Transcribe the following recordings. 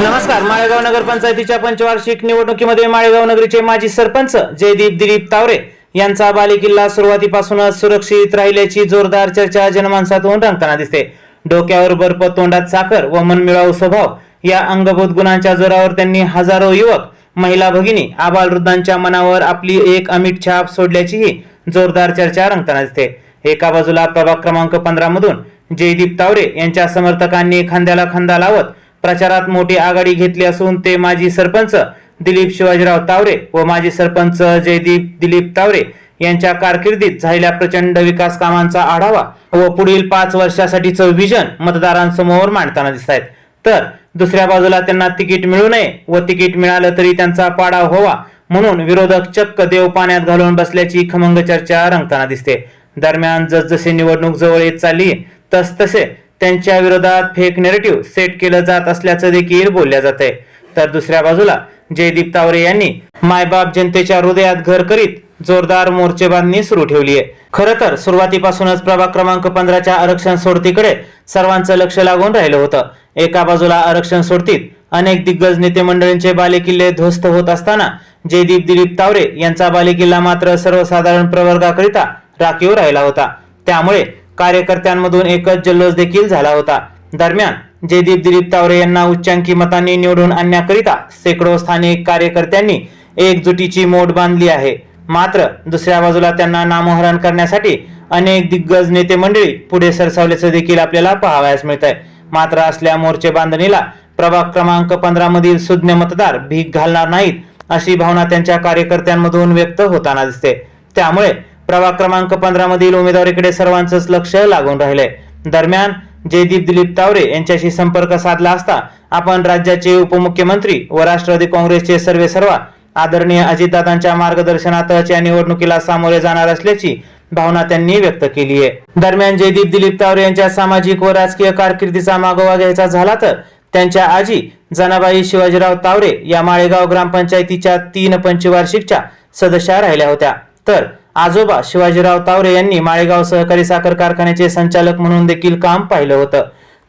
नमस्कार माळेगाव नगरपंचायतीच्या पंचवार्षिक निवडणुकीमध्ये माळेगाव नगरीचे माजी सरपंच जयदीप दिलीप तावरे यांचा बालेकिल्ला सुरुवातीपासूनच सुरक्षित राहिल्याची जोरदार चर्चा जनमानसातून रंगताना दिसते. डोक्यावर बर्फ तोंडात साखर व मनमिळाऊ स्वभाव या अंगभूत गुणांच्या जोरावर त्यांनी हजारो युवक महिला भगिनी आबालवृद्धांच्या मनावर आपली एक अमिट छाप सोडल्याचीही जोरदार चर्चा रंगताना दिसते. एका बाजूला प्रभाग क्रमांक पंधरा मधून जयदीप तावरे यांच्या समर्थकांनी खांद्याला खांदा लावत प्रचारात मोठी आघाडी घेतली असून ते माजी सरपंच दिलीप शिवाजीराव तावरे व माजी सरपंच जयदीप दिलीप तावरे यांच्या कारकिर्दीत झालेल्या प्रचंड विकास कामांचा आढावा व पुढील पाच वर्षासाठीचं विजन मतदारांसमोर मांडताना दिसत आहेत. तर दुसऱ्या बाजूला त्यांना तिकीट मिळू नये व तिकीट मिळालं तरी त्यांचा पाडाव व्हावा म्हणून विरोधक चक्क देव पाण्यात घालून बसल्याची खमंग चर्चा रंगताना दिसते. दरम्यान जसजशी निवडणूक जवळ येत चालली तस तसे त्यांच्या विरोधात फेक नेरेटिव्ह सेट केलं जात असल्याचं देखील बोलल्या जात आहे तर दुसऱ्या बाजूला जयदीप तावरे यांनी मायबाप जनतेच्या हृदयात घर करीत जोरदार मोर्चेबांधणी सुरू ठेवली आहे. खरं तर सुरुवातीपासूनच प्रभाग क्रमांक पंधराच्या आरक्षण सोडतीकडे सर्वांचं लक्ष लागून राहिलं होतं. एका बाजूला आरक्षण सोडतीत अनेक दिग्गज नेते मंडळींचे बालेकिल्ले ध्वस्त होत असताना जयदीप दिलीप तावरे यांचा बालेकिल्ला मात्र सर्वसाधारण प्रवर्गाकरिता राखीव राहिला होता. त्यामुळे कार्यकर्त्यांमधून एकच जल्लोष देखील झाला होता. दरम्यान जयदीप दिलीप तावरे यांना उच्चांकी मतांनी निवडून आणण्याकरिता शेकडो स्थानिक कार्यकर्त्यांनी एकजुटीची मोड बांधली आहे. मात्र दुसऱ्या बाजूला त्यांना नामोहरण करण्यासाठी अनेक दिग्गज नेते मंडळी पुढे सरसावल्याचं देखील आपल्याला पाहावयास मिळत आहे मात्र असल्या मोर्चे बांधणीला प्रभाग क्रमांक पंधरा मधील सुज्ञ मतदार भीक घालणार नाहीत अशी भावना त्यांच्या कार्यकर्त्यांमधून व्यक्त होताना दिसते. त्यामुळे प्रभाग क्रमांक पंधरा मधील उमेदवारीकडे सर्वांचंच लक्ष लागून राहिले. दरम्यान जयदीप दिलीप तावरे यांच्याशी संपर्क साधला असता आपण राज्याचे उपमुख्यमंत्री व राष्ट्रवादी काँग्रेसचे सर्वे सर्वा आदरणीय अजितदादांच्या मार्गदर्शनातच या निवडणुकीला सामोरे जाणार असल्याची भावना त्यांनी व्यक्त केली आहे. दरम्यान जयदीप दिलीप तावरे यांच्या सामाजिक व राजकीय कारकिर्दीचा मागोवा घ्यायचा झाला तर त्यांच्या आजी जनाबाई शिवाजीराव तावरे या माळेगाव ग्रामपंचायतीच्या तीन पंचवार्षिकच्या सदस्या राहिल्या होत्या. तर आजोबा शिवाजीराव तावरे यांनी माळेगाव सहकारी साखर कारखान्याचे संचालक म्हणून देखील काम पाहिलं होतं.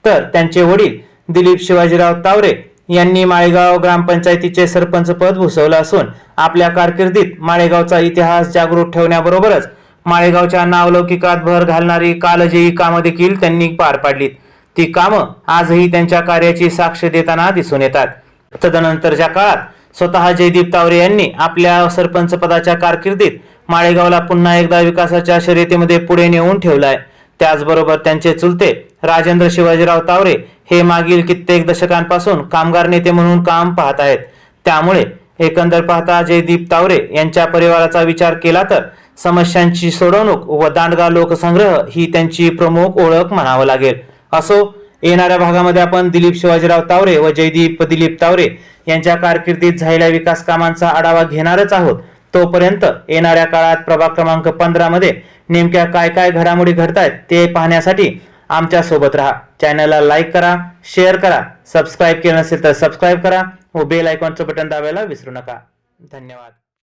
तर त्यांचे वडील दिलीप शिवाजीराव तावरे यांनी माळेगाव ग्रामपंचायतीचे सरपंच पद भूषवलं असून आपल्या कारकिर्दीत माळेगावचा इतिहास जागृत ठेवण्याबरोबरच माळेगावच्या नावलौकिकात भर घालणारी कालजयी कामं देखील त्यांनी पार पाडलीत. ती कामं आजही त्यांच्या कार्याची साक्ष देताना दिसून येतात. तदनंतरच्या काळात स्वतः जयदीप तावरे यांनी आपल्या सरपंच पदाच्या कारकिर्दीत माळेगावला पुन्हा एकदा विकासाच्या शर्यतीमध्ये पुढे नेऊन ठेवलाय. त्याचबरोबर त्यांचे चुलते राजेंद्र शिवाजीराव तावरे हे मागील कित्येक दशकांपासून कामगार नेते म्हणून काम पाहत आहेत. त्यामुळे एकंदर पाहता जयदीप तावरे यांच्या परिवाराचा विचार केला तर समस्यांची सोडवणूक व दांडगा लोकसंग्रह ही त्यांची प्रमुख ओळख म्हणावं लागेल. असो येणाऱ्या भागामध्ये आपण दिलीप शिवाजीराव तावरे व जयदीप दिलीप तावरे यांच्या कारकिर्दीत झालेल्या विकास कामांचा आढावा घेणारच आहोत. तोपर्यंत येणाऱ्या काळात प्रभाग क्रमांक पंधरा मध्ये नेमक्या काय काय घडामोडी घडतायत ते पाहण्यासाठी आमच्यासोबत राहा. चॅनलला लाईक करा शेअर करा सबस्क्राईब केलं नसेल तर सबस्क्राईब करा व बेल आयकॉनचं बटन दाबायला विसरू नका. धन्यवाद.